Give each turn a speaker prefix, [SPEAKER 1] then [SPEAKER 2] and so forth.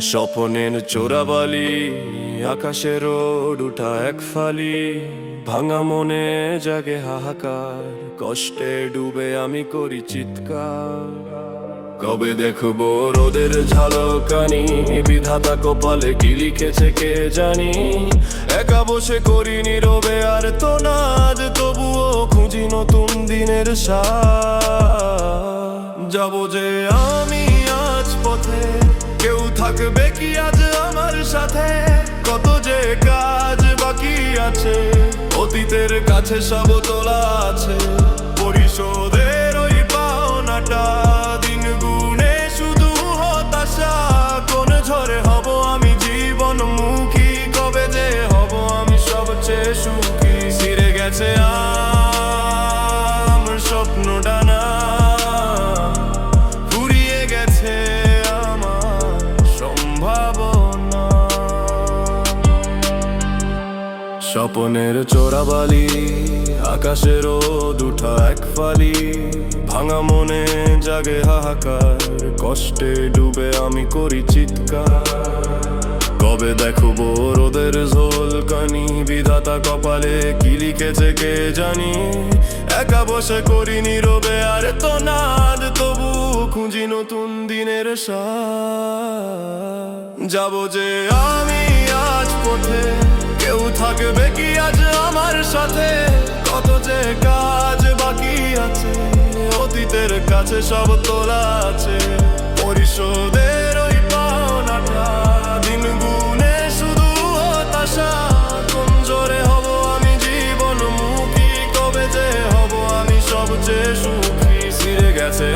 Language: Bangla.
[SPEAKER 1] স্বপনের চোরাবালি আকাশের রোড এক ফালি, ভাঙা মনে জাগে হাহাকার, কষ্টে ডুবে আমি করি চিৎকার। কবে দেখব রোদের ঝালকানি, বিধাতা কপালে কি লিখেছে কে জানি। একা বসে করি নীরবে আর তো নাজ তবুও খুঁজি নতুন দিনের সাজ যাব যে আমি আজ পথে কেউ থাকবে কি আজ আমার সাথে? কত যে কাজ বাকি আছে, অতীতের কাছে সব তোলা আছে। পরিশোধের ওই পাওনাটা দিন গুনে শুধু হতাশা। কোন ঝরে হব আমি জীবন মুখী কবে যে হব আমি সবচেয়ে সুখী। ছিঁড়ে গেছে আমার স্বপনের চোরাবালি আকাশের রোদ উঠা এক ফালি। ভাঙা মনে জাগে হাহাকার, কষ্টে ডুবে আমি করি চিৎকার। কবে দেখব রোদের ঝোলকানি বিধাতা কপালে কি লিখেছে কে জানি। একা বসে করি নীরবে আর তো নাদ, তবু খুঁজি নতুন দিনের সাজ যাব যে আমি আজ পথে থাকবে কি আজ আমার সাথে? কত যে কাজ বাকি আছে, অতীতের কাছে সব তোলা আছে। পরিশোধের ওই পাওনাটা শুধু জোরে হব আমি জীবন কবে যে হব আমি সবচেয়ে সুখী। গেছে